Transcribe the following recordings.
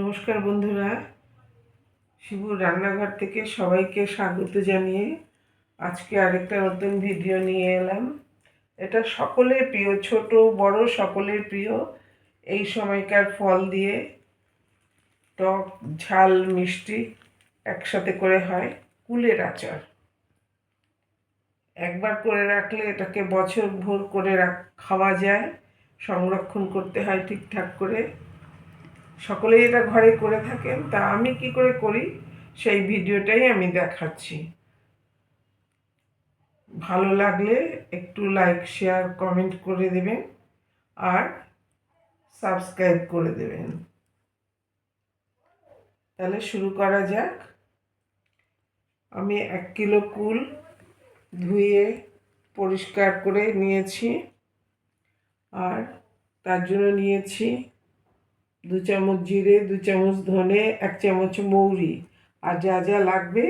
নমস্কার বন্ধুরা। শিবুর রান্নাঘর থেকে সবাইকে স্বাগত জানিয়ে আজকে আরেকটা নতুন ভিডিও নিয়ে এলাম। এটা সকলের প্রিয়, ছোট, বড় সকলের প্রিয়। এই সময়কার ফল দিয়ে টক, ঝাল, মিষ্টি একসাথে করে হয় কুলের আচার। একবার করে রাখলে এটাকে বছর ভোর করে রাখ, খাওয়া যায়, সংরক্ষণ করতে হয় ঠিকঠাক করে। সকলেই এটা ঘরে করে থাকেন, তা আমি কি করে করি? সেই ভিডিওটাই আমি দেখাচ্ছি। ভালো লাগলে একটু লাইক শেয়ার কমেন্ট করে দেবেন আর সাবস্ক্রাইব করে দেবেন। তাহলে শুরু করা যাক। আমি এক কিলো কুল ধুয়ে পরিষ্কার করে নিয়েছি আর তার জন্য নিয়েছি দু চামচ জিরে, দু চামচ ধনে, এক চামচ মৌরি। আর যা যা লাগবে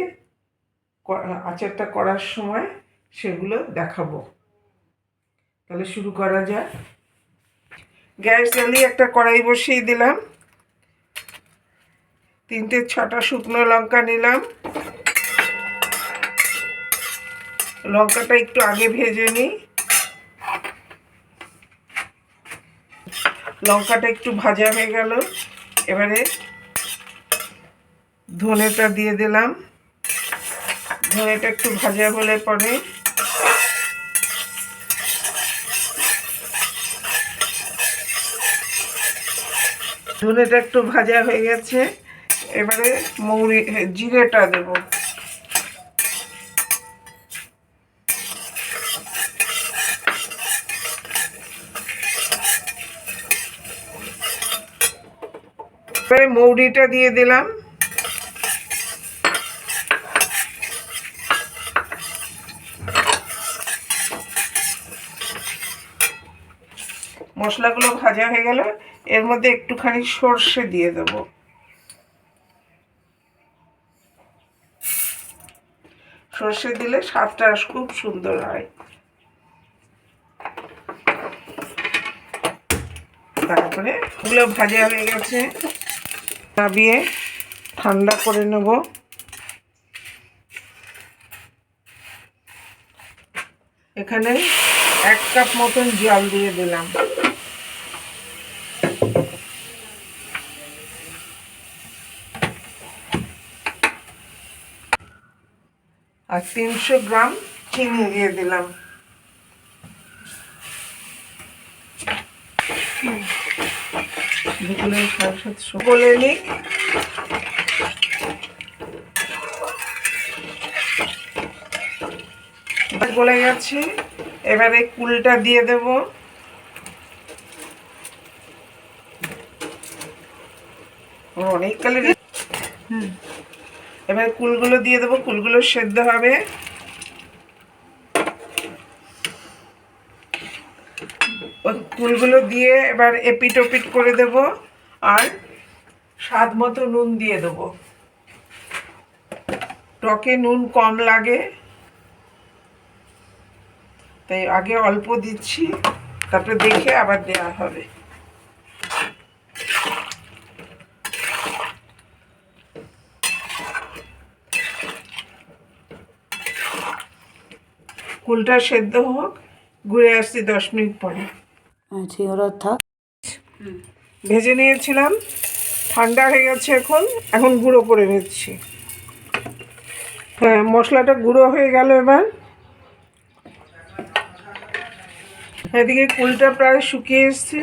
আচারটা করার সময় সেগুলো দেখাবো। তাহলে শুরু করা যাক। গ্যাস জ্বালিয়ে একটা কড়াই বসিয়ে দিলাম। তিনটে ছটা শুকনো লঙ্কা নিলাম। লঙ্কাটা একটু আগে ভেজে নিই। লঙ্কাটা একটু ভাজা হয়ে গেল। এবারে ধনেটা দিয়ে দিলাম। ধনেটা একটু ভাজা হলে পরে ধনেটা একটু ভাজা হয়ে গেছে। এবারে মৌরি জিরেটা দেব। এবারে মৌরিটা দিয়ে দিলাম। মশলাগুলো ভাজা হয়ে গেল। এর মধ্যে একটুখানি সর্ষে দিয়ে দেব। সর্ষে দিলে স্বাদটা খুব সুন্দর হয়। তারপরে ওগুলো ভাজা হয়ে গেছে। নাবিয়ে ঠান্ডা করে নেব। এখানে এক কাপ মতন জল দিয়ে দিলাম। আর তিনশো গ্রাম চিনি দিয়ে দিলাম। যেগুলো সাড়ে সাতশো। বলে নিই গলে গেছে এবারে কুলটা দিয়ে দেব। অনেক কালের এবার কুলগুলো দিয়ে দেবো কুলগুলো সেদ্ধ হবে। ওই কুলগুলো দিয়ে এবার এপিট ওপিট করে দেব আর স্বাদ মতো নুন দিয়ে দেবো। টকে নুন কম লাগে। তাই আগে অল্প দিচ্ছি, তারপরে দেখে আবার দেওয়া হবে। কুলটা সেদ্ধ হোক, ঘুরে আসছি দশ মিনিট পরে। আচ্ছা থাক। ভেজে নিয়েছিলাম ঠান্ডা হয়ে গেছে এখন এখন গুঁড়ো করে নিচ্ছি। হ্যাঁ মশলাটা গুঁড়ো হয়ে গেল এবার। এদিকে কুলটা প্রায় শুকিয়ে এসছে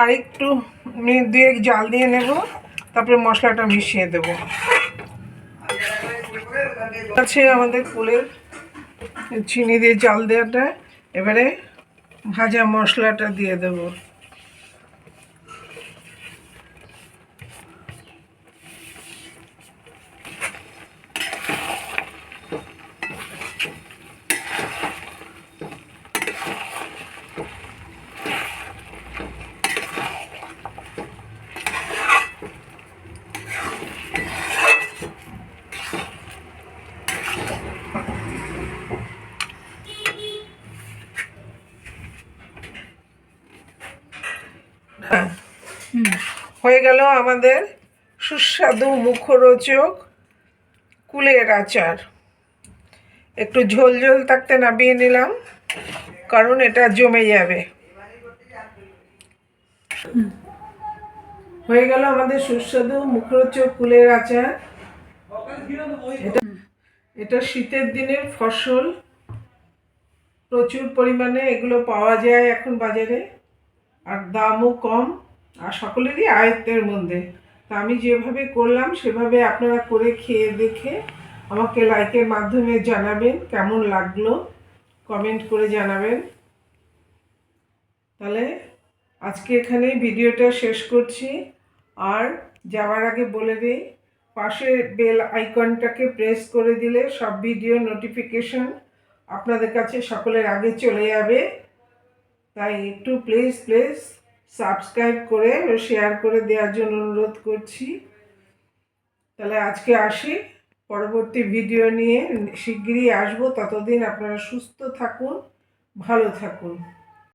আর একটু মিনিট দিয়ে জাল দিয়ে নেব তারপরে মশলাটা মিশিয়ে দেব। আছে আমাদের কুলের চিনি দিয়ে জাল দেওয়াটা এবারে ভাজা মশলাটা দিয়ে দেবো। হয়ে গেল আমাদের সুস্বাদু মুখরোচক কুলের আচার। একটু ঝোল ঝোল থাকতে নামিয়ে নিলাম, কারণ এটা জমে যাবে। হয়ে গেল আমাদের সুস্বাদু মুখরোচক কুলের আচার। এটা এটা শীতের দিনের ফসল প্রচুর পরিমাণে এগুলো পাওয়া যায় এখন বাজারে, আর দামও কম। আর সকলেরই আয়ত্তের মধ্যে। তা আমি যেভাবে করলাম, সেভাবে আপনারা করে খেয়ে দেখে আমাকে লাইকের মাধ্যমে জানাবেন কেমন লাগল। কমেন্ট করে জানাবেন। তাহলে আজকে এখানে ভিডিওটা শেষ করছি। আর যাওয়ার আগে বলে দিই, পাশে বেল আইকনটাকে প্রেস করে দিলে সব ভিডিও নোটিফিকেশন আপনাদের কাছে সকলের আগে চলে যাবে। তাই একটু প্লিজ প্লিজ সাবস্ক্রাইব করে শেয়ার করে দেওয়ার জন্য অনুরোধ করছি। তাহলে আজকে আসি। পরবর্তী ভিডিও নিয়ে শিগগিরই আসব। ততদিন আপনারা সুস্থ থাকুন, ভালো থাকুন।